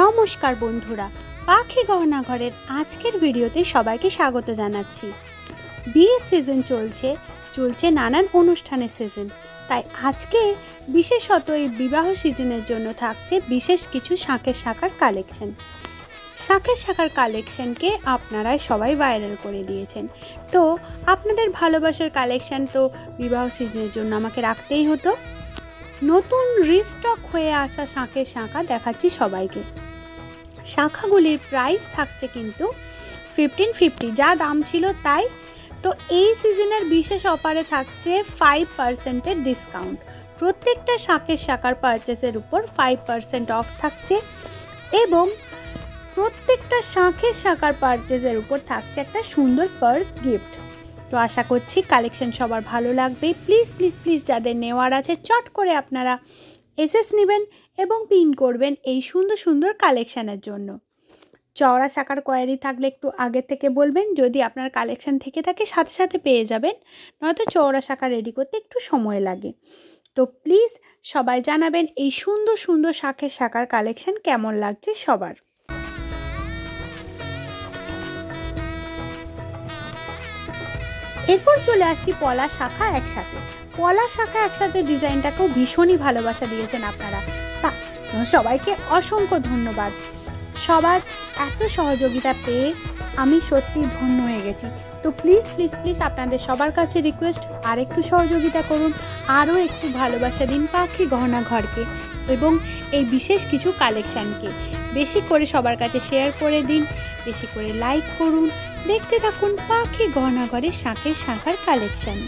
নমস্কার বন্ধুরা, পাখি গহনা ঘরের আজকের ভিডিওতে সবাইকে স্বাগত জানাচ্ছি। বিয়ের সিজন চলছে চলছে নানান অনুষ্ঠানের সিজন তাই আজকে বিশেষত এই বিবাহ সিজনের জন্য থাকছে বিশেষ কিছু শাঁখের শাখার কালেকশন শাঁখের শাখার কালেকশনকে আপনারা সবাই ভাইরাল করে দিয়েছেন। তো আপনাদের ভালোবাসার কালেকশন তো বিবাহ সিজনের জন্য আমাকে রাখতেই হতো। নতুন রিস্টক হয়ে আসা শাঁখের শাঁখা দেখাচ্ছি সবাইকে। শাঁখাগুলির প্রাইস থাকছে কিন্তু ফিফটিন ফিফটি যা দাম ছিল তাই। তো এই সিজনের বিশেষ অফারে থাকছে ফাইভ পার্সেন্টের ডিসকাউন্ট প্রত্যেকটা শাঁখের শাখার পারচেসের উপর ফাইভ পার্সেন্ট অফ থাকছে এবং প্রত্যেকটা শাঁখের শাখার পারচেসের উপর থাকছে একটা সুন্দর পার্স গিফট তো আশা করছি কালেকশন সবার ভালো লাগবে। প্লিজ প্লিজ প্লিজ যাদের নেওয়ার আছে, চট করে আপনারা এসএস নেবেন এবং পিন করবেন এই সুন্দর সুন্দর কালেকশানের জন্য। চওড়া শাখার কোয়ারি থাকলে একটু আগে থেকে বলবেন, যদি আপনার কালেকশান থেকে থাকে সাথে সাথে পেয়ে যাবেন, নয়তো চওড়া শাখা রেডি করতে একটু সময় লাগে। তো প্লিজ সবাই জানাবেন এই সুন্দর সুন্দর শাখের শাখার কালেকশান কেমন লাগছে সবার। এরপর চলে আসছি পলা শাখা একসাথে। পলা শাখা একসাথে ডিজাইনটাকেও ভীষণই ভালোবাসা দিয়েছেন আপনারা। তা, সবাইকে অসংখ্য ধন্যবাদ। সবার এত সহযোগিতা পেয়ে আমি সত্যি ধন্য হয়ে গেছি। তো প্লিজ প্লিজ প্লিজ আপনাদের সবার কাছে রিকোয়েস্ট আর একটু সহযোগিতা করুন, আরও একটু ভালোবাসা দিন পাখি গহনা ঘরকে এবং এই বিশেষ কিছু কালেকশানকে বেশি করে সবার কাছে শেয়ার করে দিন, বেশি করে লাইক করুন। দেখতে থাকুন পাখি গহনা ঘরের শাঁখের শাঁখার কালেকশান